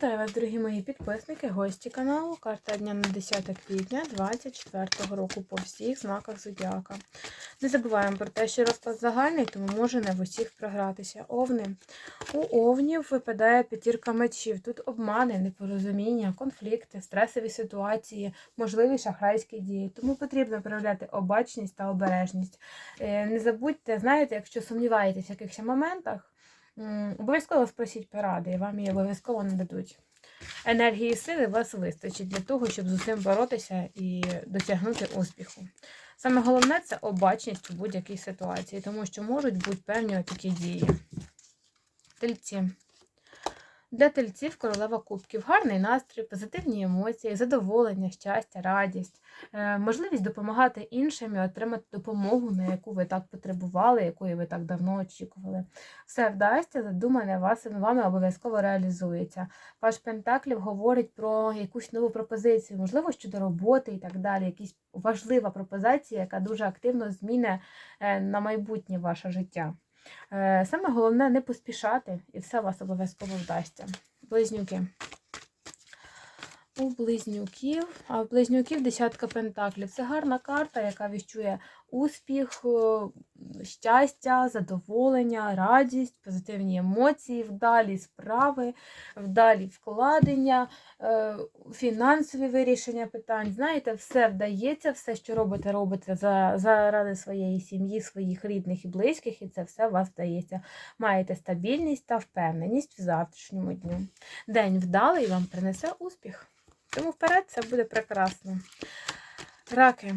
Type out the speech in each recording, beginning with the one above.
Вітаю вас, дорогі мої підписники, гості каналу. Карта дня на 10 квітня 2024 року по всіх знаках Зодіака. Не забуваємо про те, що розклад загальний, тому може не в усіх програтися. Овни. У овнів випадає п'ятірка мечів. Тут обмани, непорозуміння, конфлікти, стресові ситуації, можливі шахрайські дії. Тому потрібно проявляти обачність та обережність. Е, Не забудьте, знаєте, якщо сумніваєтесь в якихось моментах. Обов'язково спросіть поради, і вам її обов'язково нададуть. Енергії і сили вас вистачить для того, щоб з усім боротися і досягнути успіху. Саме головне це обачність у будь-якій ситуації, тому що можуть бути певні такі дії. Тельці. Для тельців королева кубків гарний настрій, позитивні емоції, задоволення, щастя, радість, е, можливість допомагати іншим і отримати допомогу, на яку ви так потребували, якої ви так давно очікували. Все вдасться, задумане вас вами обов'язково реалізується. Паш Пентаклів говорить про якусь нову пропозицію, можливо, щодо роботи і так далі. Якась важлива пропозиція, яка дуже активно зміни е, на майбутнє ваше життя. Е, Саме головне не поспішати, і все у вас обов'язково вдасться. Близнюки. У близнюків, а в близнюків десятка пентаклів. Це гарна карта, яка віщує успіх, е, щастя, задоволення, радість, позитивні емоції, вдалі справи, вдалі вкладення, е, фінансові вирішення питань. Знаєте, все вдається, все, що робите, робите заради своєї сім'ї, своїх рідних і близьких, і це все у вас вдається. Маєте стабільність та впевненість в завтрашньому дню. День вдалий вам принесе успіх. Тому вперед це буде прекрасно. Раки.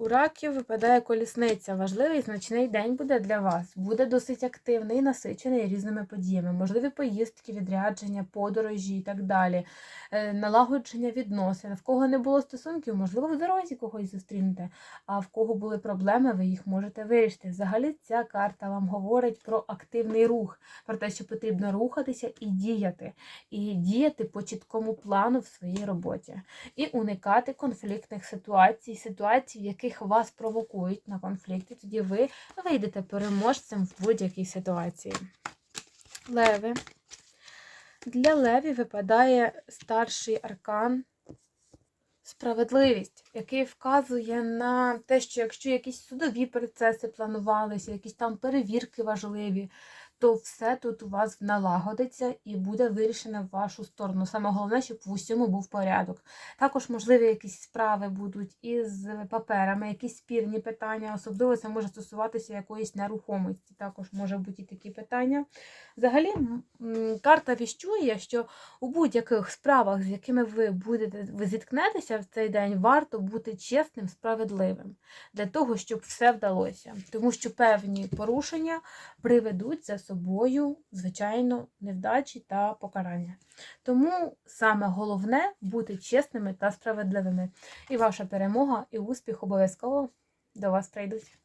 У раків випадає колісниця. Важливий значний день буде для вас. Буде досить активний, насичений різними подіями. Можливі поїздки, відрядження, подорожі і так далі. Е, Налагодження відносин. В кого не було стосунків, можливо, в дорозі когось зустрінете. А в кого були проблеми, ви їх можете вирішити. Взагалі, ця карта вам говорить про активний рух, про те, що потрібно рухатися і діяти. І діяти по чіткому плану в своїй роботі. І уникати конфліктних ситуацій, ситуацій, в яких вас провокують на конфлікти. Тоді ви вийдете переможцем в будь-якій ситуації. Леви. Для леві випадає старший аркан справедливість, який вказує на те, що якщо якісь судові процеси планувалися, якісь там перевірки важливі, то все тут у вас налагодиться і буде вирішено в вашу сторону. Саме головне, щоб в усьому був порядок. Також, можливі, якісь справи будуть із паперами, якісь спірні питання, особливо це може стосуватися якоїсь нерухомості. Також може бути і такі питання. Взагалі, карта віщує, що у будь-яких справах, з якими ви будете ви зіткнетеся в цей день, варто бути чесним, справедливим для того, щоб все вдалося. Тому що певні порушення приведуть за собою, звичайно, невдачі та покарання. Тому саме головне бути чесними та справедливими. І ваша перемога і успіх обов'язково до вас прийдуть.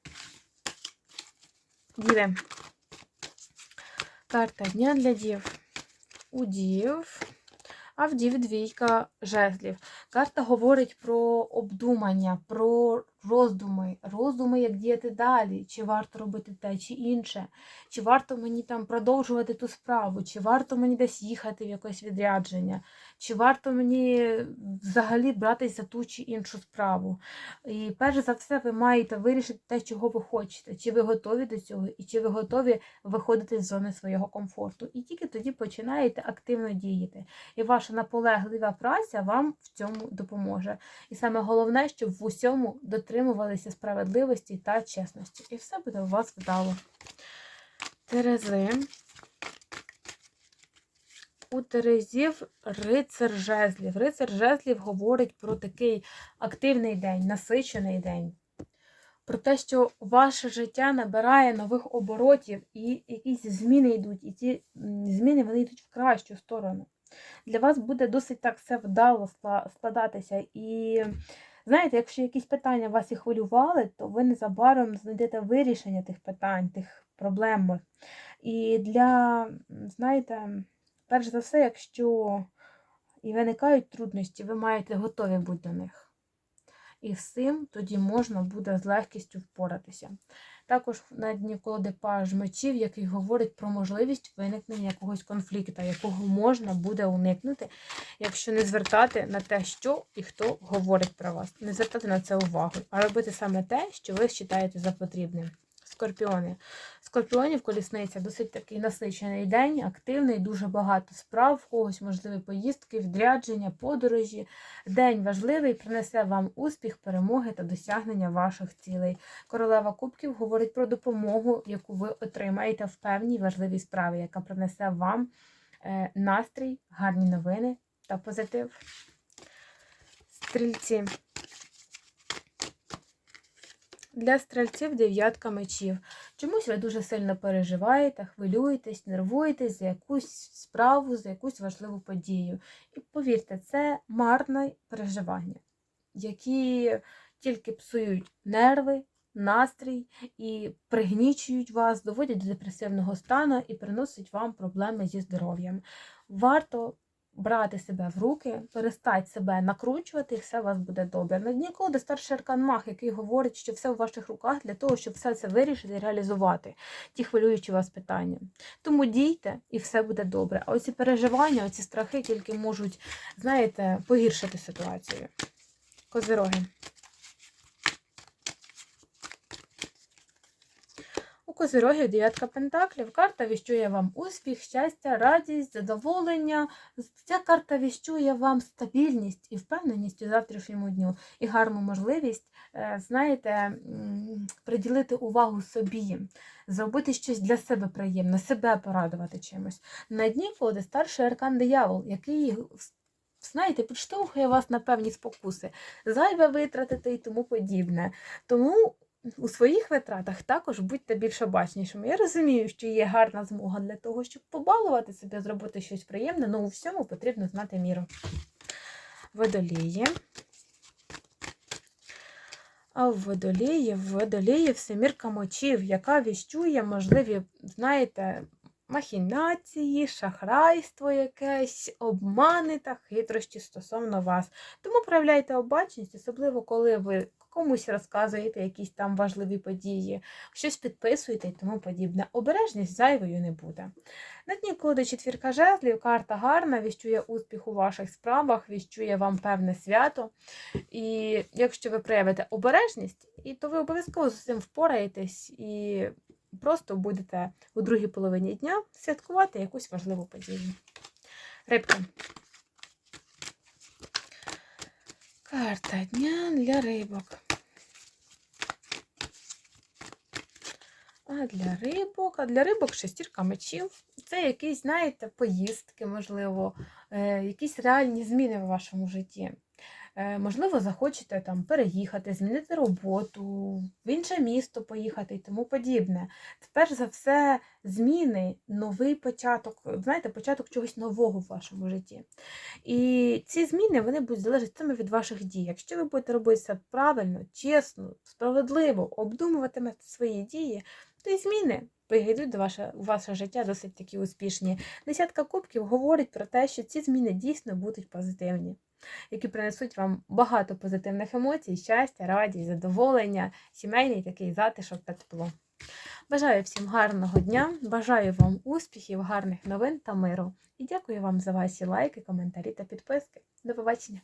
Діви. Карта дня для дів. У дів. А в дів двійка жезлів. Карта говорить про обдумання, про роздуми, роздуми, як діяти далі, чи варто робити те чи інше, чи варто мені там продовжувати ту справу, чи варто мені десь їхати в якесь відрядження, чи варто мені взагалі братись за ту чи іншу справу. І перш за все, ви маєте вирішити те, чого ви хочете, чи ви готові до цього, і чи ви готові виходити з зони свого комфорту. І тільки тоді починаєте активно діяти. І ваша наполеглива праця вам в цьому допоможе. І саме головне, щоб в усьому дотримувалися справедливості та чесності. І все буде у вас вдало. Терези. У Терезів рицар жезлів. Рицар жезлів говорить про такий активний день, насичений день. Про те, що ваше життя набирає нових оборотів, і якісь зміни йдуть, і ці зміни вони йдуть в кращу сторону. Для вас буде досить так все вдало складатися. І знаєте, якщо якісь питання вас і хвилювали, то ви незабаром знайдете вирішення тих питань, тих проблем. І для, знаєте, перш за все, якщо і виникають трудності, ви маєте готові бути до них. І з цим тоді можна буде з легкістю впоратися. Також на дні колоди паж мечів, який говорить про можливість виникнення якогось конфлікту, якого можна буде уникнути, якщо не звертати на те, що і хто говорить про вас. Не звертати на це увагу, а робити саме те, що ви вважаєте за потрібним. Скорпіони. Скорпіонів колісниця досить такий насичений день, активний, дуже багато справ, в когось можливі поїздки, відрядження, подорожі. День важливий, принесе вам успіх, перемоги та досягнення ваших цілей. Королева Кубків говорить про допомогу, яку ви отримаєте в певній важливій справі, яка принесе вам е, настрій, гарні новини та позитив. Стрільці. Для стрільців дев'ятка мечів. Чомусь ви дуже сильно переживаєте, хвилюєтесь, нервуєтесь за якусь справу, за якусь важливу подію. І повірте, це марне переживання, які тільки псують нерви, настрій і пригнічують вас, доводять до депресивного стану і приносять вам проблеми зі здоров'ям. Варто брати себе в руки, перестать себе накручувати, і все у вас буде добре. На дні старший аркан Мах, який говорить, що все в ваших руках для того, щоб все це вирішити і реалізувати, ті хвилюючі вас питання. Тому дійте, і все буде добре. А оці переживання, оці страхи тільки можуть, знаєте, погіршити ситуацію. Козироги. Козирогів дев'ятка пентаклів. Карта віщує вам успіх, щастя, радість, задоволення. Ця карта віщує вам стабільність і впевненість у завтрашньому дню і гарну можливість, е, знаєте, приділити увагу собі, зробити щось для себе приємне, себе порадувати чимось. На дні колоди старший аркан диявол, який. Знаєте, підштовхує вас на певні спокуси, зайве витратити і тому подібне. Тому у своїх витратах також будьте більш обачнішими. Я розумію, що є гарна змога для того, щоб побалувати себе, зробити щось приємне, але у всьому потрібно знати міру. Водолії. А в водолії, в водолії всемірка мочів, яка віщує можливі, знаєте, махінації, шахрайство якесь, обмани та хитрощі стосовно вас. Тому проявляйте обачність, особливо коли ви комусь розказуєте якісь там важливі події, щось підписуєте і тому подібне. Обережність зайвою не буде. На дні колоди четвірка жезлів, карта гарна, віщує успіх у ваших справах, віщує вам певне свято. І якщо ви проявите обережність, то ви обов'язково з цим впораєтесь і просто будете у другій половині дня святкувати якусь важливу подію. Рибки. Карта дня для рибок. А для рибок, а для рибок шестірка мечів. Це якісь, знаєте, поїздки, можливо, е, якісь реальні зміни в вашому житті. Е, Можливо, захочете там переїхати, змінити роботу, в інше місто поїхати і тому подібне. Перш за все, зміни, новий початок, знаєте, початок чогось нового в вашому житті. І ці зміни вони будуть залежати саме від ваших дій. Якщо ви будете робити все правильно, чесно, справедливо, обдумуватимете свої дії, то і зміни прийдуть до ваше, ваше життя досить такі успішні. Десятка кубків говорить про те, що ці зміни дійсно будуть позитивні, які принесуть вам багато позитивних емоцій, щастя, радість, задоволення, сімейний такий затишок та тепло. Бажаю всім гарного дня, бажаю вам успіхів, гарних новин та миру. І дякую вам за ваші лайки, коментарі та підписки. До побачення!